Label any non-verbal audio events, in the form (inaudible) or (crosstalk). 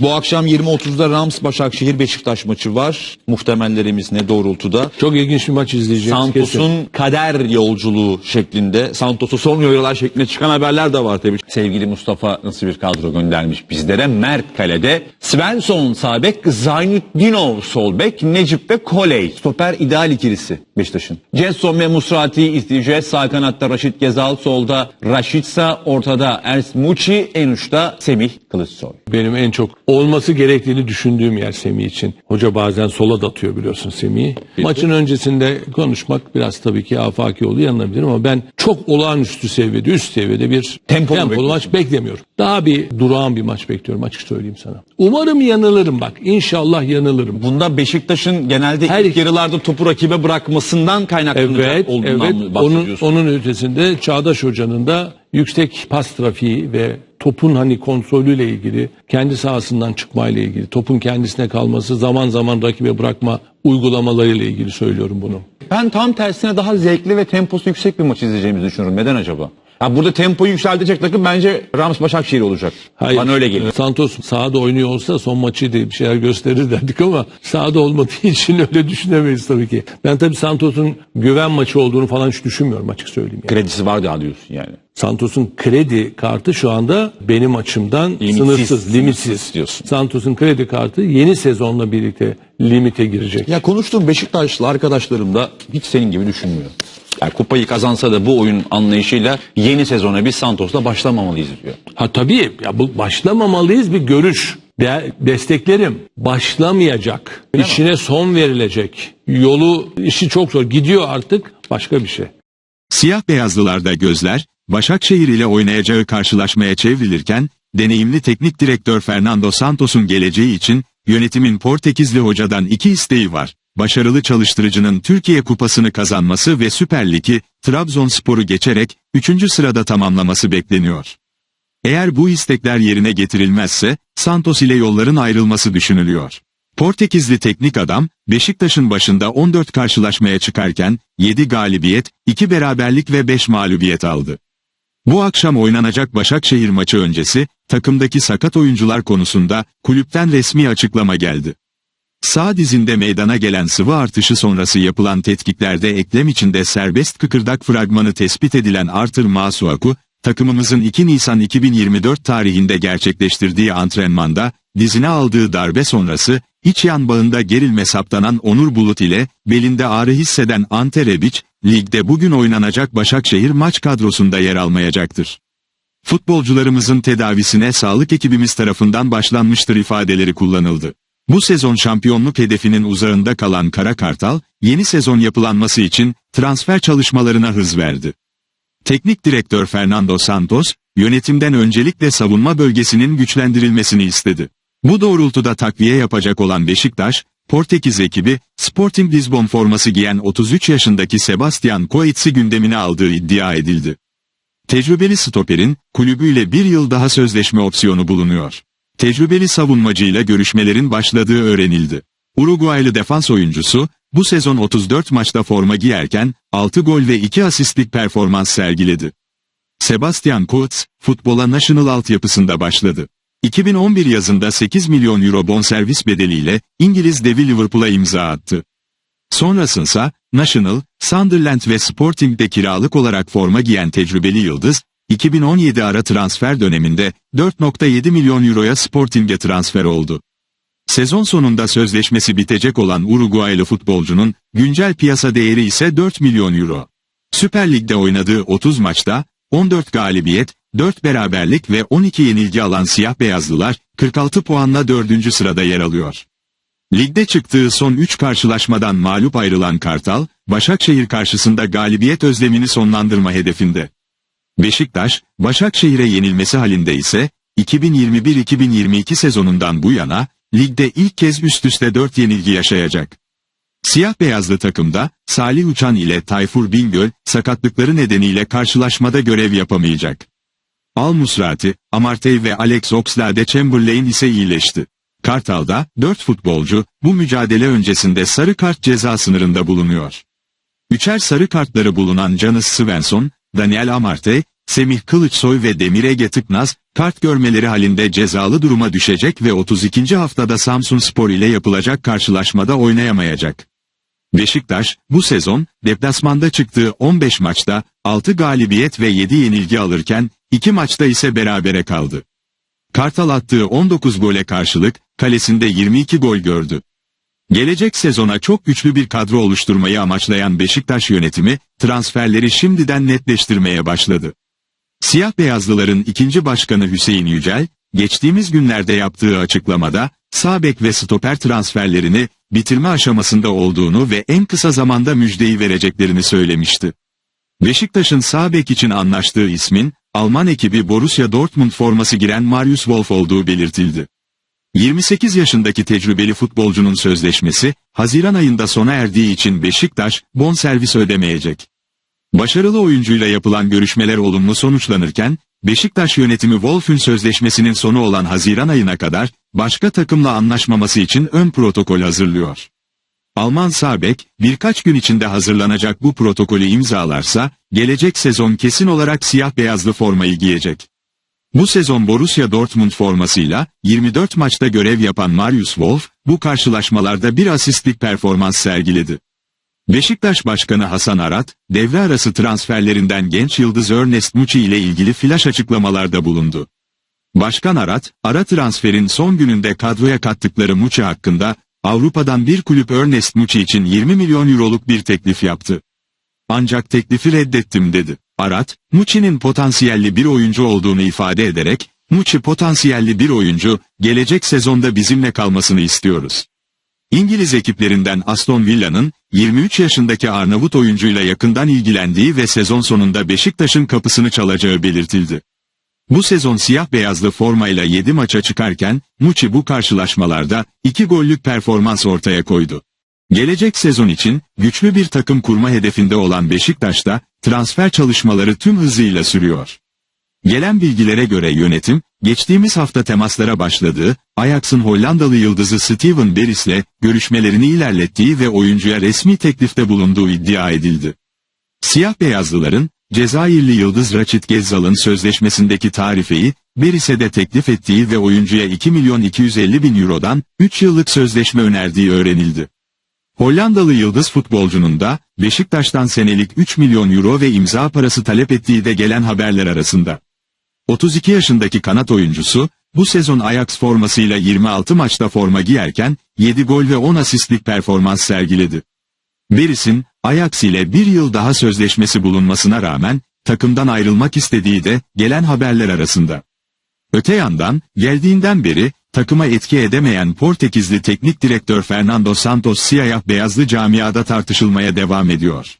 Bu akşam 20.30'da Rams Başakşehir Beşiktaş maçı var. Muhtemellerimiz ne doğrultuda. Çok ilginç bir maç izleyeceğiz. Santos'un kader yolculuğu şeklinde, Santos'u son yollar şeklinde çıkan haberler de var tabii. Sevgili Mustafa nasıl bir kadro göndermiş bizlere? Mert Kale'de, Svensson Sabek, Zaynutdinov Solbek, Necip ve Koley. Stoper ideal ikilisi Beşiktaş'ın. Jetson ve Musrati isteyeceğiz. Sağ kanatta Raşit Gezal, solda Raşitsa, ortada Ernst Muçi, en uçta Semih Kılıçsoy. Benim en çok olması gerektiğini düşündüğüm yer Semih için. Hoca bazen sola da atıyor biliyorsun Semih'i. Maçın öncesinde konuşmak biraz tabii ki afaki oldu yanılabilir ama ben çok olağanüstü seviyede, üst seviyede bir Tempolu tempolu maç beklemiyorum. Daha bir durağan bir maç bekliyorum açık söyleyeyim sana. Umarım yanılırım bak. İnşallah yanılırım. Bunda Beşiktaş'ın genelde Her ilk yarılarda topu rakibe bırakmasından kaynaklanacak Evet, olduğundan evet. mı Onun, bahsediyorsun? onun ötesinde Çağdaş Hoca'nın da yüksek pas trafiği ve topun hani kontrolüyle ilgili, kendi sahasından çıkmayla ilgili, topun kendisine kalması, zaman zaman rakibe bırakma uygulamalarıyla ilgili söylüyorum bunu. Ben tam tersine daha zevkli ve temposu yüksek bir maç izleyeceğimizi düşünüyorum. Neden acaba? Ya burada tempoyu yükseltecek takım bence Rams Başakşehir olacak. Hayır. Bana öyle geliyor. Santos sahada oynuyor olsa son maçı diye bir şeyler gösterir derdik ama sahada olmadığı (laughs) için öyle düşünemeyiz tabii ki. Ben tabii Santos'un güven maçı olduğunu falan hiç düşünmüyorum açık söyleyeyim. Yani. Kredisi var daha diyorsun yani. Santos'un kredi kartı şu anda benim açımdan Limitsiz, sınırsız, limitsiz. sınırsız diyorsun. Santos'un kredi kartı yeni sezonla birlikte limite girecek. Ya konuştuğum Beşiktaşlı arkadaşlarım da hiç senin gibi düşünmüyor. Yani kupayı kazansa da bu oyun anlayışıyla yeni sezona biz Santos'la başlamamalıyız diyor. Ha tabii ya bu başlamamalıyız bir görüş. De, desteklerim. Başlamayacak. İşine son verilecek. Yolu işi çok zor. Gidiyor artık başka bir şey. Siyah beyazlılarda gözler, Başakşehir ile oynayacağı karşılaşmaya çevrilirken, deneyimli teknik direktör Fernando Santos'un geleceği için, yönetimin Portekizli hocadan iki isteği var. Başarılı çalıştırıcının Türkiye Kupası'nı kazanması ve Süper Lig'i, Trabzonspor'u geçerek, 3. sırada tamamlaması bekleniyor. Eğer bu istekler yerine getirilmezse, Santos ile yolların ayrılması düşünülüyor. Portekizli teknik adam, Beşiktaş'ın başında 14 karşılaşmaya çıkarken, 7 galibiyet, 2 beraberlik ve 5 mağlubiyet aldı. Bu akşam oynanacak Başakşehir maçı öncesi, takımdaki sakat oyuncular konusunda, kulüpten resmi açıklama geldi. Sağ dizinde meydana gelen sıvı artışı sonrası yapılan tetkiklerde eklem içinde serbest kıkırdak fragmanı tespit edilen Arthur Masuaku, takımımızın 2 Nisan 2024 tarihinde gerçekleştirdiği antrenmanda, dizine aldığı darbe sonrası, iç yan bağında gerilme saptanan Onur Bulut ile, belinde ağrı hisseden Ante Rebic, ligde bugün oynanacak Başakşehir maç kadrosunda yer almayacaktır. Futbolcularımızın tedavisine sağlık ekibimiz tarafından başlanmıştır ifadeleri kullanıldı. Bu sezon şampiyonluk hedefinin uzağında kalan Kara Kartal, yeni sezon yapılanması için transfer çalışmalarına hız verdi. Teknik direktör Fernando Santos, yönetimden öncelikle savunma bölgesinin güçlendirilmesini istedi. Bu doğrultuda takviye yapacak olan Beşiktaş, Portekiz ekibi, Sporting Lisbon forması giyen 33 yaşındaki Sebastian Coetz'i gündemine aldığı iddia edildi. Tecrübeli stoperin, kulübüyle bir yıl daha sözleşme opsiyonu bulunuyor. Tecrübeli savunmacıyla görüşmelerin başladığı öğrenildi. Uruguaylı defans oyuncusu, bu sezon 34 maçta forma giyerken, 6 gol ve 2 asistlik performans sergiledi. Sebastian Coates, futbola National altyapısında başladı. 2011 yazında 8 milyon euro bonservis bedeliyle İngiliz devi Liverpool'a imza attı. Sonrasınsa, National, Sunderland ve Sporting'de kiralık olarak forma giyen tecrübeli yıldız, 2017 ara transfer döneminde 4.7 milyon euroya Sporting'e transfer oldu. Sezon sonunda sözleşmesi bitecek olan Uruguaylı futbolcunun güncel piyasa değeri ise 4 milyon euro. Süper Lig'de oynadığı 30 maçta 14 galibiyet, 4 beraberlik ve 12 yenilgi alan siyah beyazlılar 46 puanla 4. sırada yer alıyor. Ligde çıktığı son 3 karşılaşmadan mağlup ayrılan Kartal, Başakşehir karşısında galibiyet özlemini sonlandırma hedefinde. Beşiktaş, Başakşehir'e yenilmesi halinde ise, 2021-2022 sezonundan bu yana, ligde ilk kez üst üste 4 yenilgi yaşayacak. Siyah beyazlı takımda, Salih Uçan ile Tayfur Bingöl, sakatlıkları nedeniyle karşılaşmada görev yapamayacak. Al Musrati, Amartey ve Alex Oxlade-Chamberlain ise iyileşti. Kartal'da, 4 futbolcu, bu mücadele öncesinde sarı kart ceza sınırında bulunuyor. Üçer sarı kartları bulunan Canis Svensson, Daniel Amartey, Semih Kılıçsoy ve Demir Ege Tıknaz, kart görmeleri halinde cezalı duruma düşecek ve 32. haftada Samsun Spor ile yapılacak karşılaşmada oynayamayacak. Beşiktaş, bu sezon, deplasmanda çıktığı 15 maçta, 6 galibiyet ve 7 yenilgi alırken, 2 maçta ise berabere kaldı. Kartal attığı 19 gole karşılık, kalesinde 22 gol gördü. Gelecek sezona çok güçlü bir kadro oluşturmayı amaçlayan Beşiktaş yönetimi, transferleri şimdiden netleştirmeye başladı. Siyah beyazlıların ikinci başkanı Hüseyin Yücel, geçtiğimiz günlerde yaptığı açıklamada, sağ ve stoper transferlerini bitirme aşamasında olduğunu ve en kısa zamanda müjdeyi vereceklerini söylemişti. Beşiktaş'ın sağ için anlaştığı ismin, Alman ekibi Borussia Dortmund forması giren Marius Wolf olduğu belirtildi. 28 yaşındaki tecrübeli futbolcunun sözleşmesi, Haziran ayında sona erdiği için Beşiktaş, bonservis ödemeyecek. Başarılı oyuncuyla yapılan görüşmeler olumlu sonuçlanırken, Beşiktaş yönetimi Wolf'ün sözleşmesinin sonu olan Haziran ayına kadar, başka takımla anlaşmaması için ön protokol hazırlıyor. Alman Sabek, birkaç gün içinde hazırlanacak bu protokolü imzalarsa, gelecek sezon kesin olarak siyah beyazlı formayı giyecek. Bu sezon Borussia Dortmund formasıyla 24 maçta görev yapan Marius Wolf, bu karşılaşmalarda bir asistlik performans sergiledi. Beşiktaş Başkanı Hasan Arat, devre arası transferlerinden genç yıldız Ernest Muçi ile ilgili flash açıklamalarda bulundu. Başkan Arat, ara transferin son gününde kadroya kattıkları Muçi hakkında, Avrupa'dan bir kulüp Ernest Muçi için 20 milyon euroluk bir teklif yaptı. Ancak teklifi reddettim dedi. Arat, Muçi'nin potansiyelli bir oyuncu olduğunu ifade ederek, Muçi potansiyelli bir oyuncu, gelecek sezonda bizimle kalmasını istiyoruz. İngiliz ekiplerinden Aston Villa'nın 23 yaşındaki Arnavut oyuncuyla yakından ilgilendiği ve sezon sonunda Beşiktaş'ın kapısını çalacağı belirtildi. Bu sezon siyah beyazlı formayla 7 maça çıkarken Muçi bu karşılaşmalarda 2 gollük performans ortaya koydu. Gelecek sezon için güçlü bir takım kurma hedefinde olan Beşiktaş'ta transfer çalışmaları tüm hızıyla sürüyor. Gelen bilgilere göre yönetim, geçtiğimiz hafta temaslara başladığı, Ajax'ın Hollandalı yıldızı Steven Beris'le görüşmelerini ilerlettiği ve oyuncuya resmi teklifte bulunduğu iddia edildi. Siyah beyazlıların, Cezayirli yıldız Raçit Gezzal'ın sözleşmesindeki tarifeyi, Beris'e de teklif ettiği ve oyuncuya 2 milyon 250 bin eurodan 3 yıllık sözleşme önerdiği öğrenildi. Hollandalı yıldız futbolcunun da Beşiktaş'tan senelik 3 milyon euro ve imza parası talep ettiği de gelen haberler arasında. 32 yaşındaki kanat oyuncusu, bu sezon Ajax formasıyla 26 maçta forma giyerken, 7 gol ve 10 asistlik performans sergiledi. Beris'in, Ajax ile bir yıl daha sözleşmesi bulunmasına rağmen, takımdan ayrılmak istediği de gelen haberler arasında. Öte yandan, geldiğinden beri, takıma etki edemeyen Portekizli teknik direktör Fernando Santos siyah beyazlı camiada tartışılmaya devam ediyor.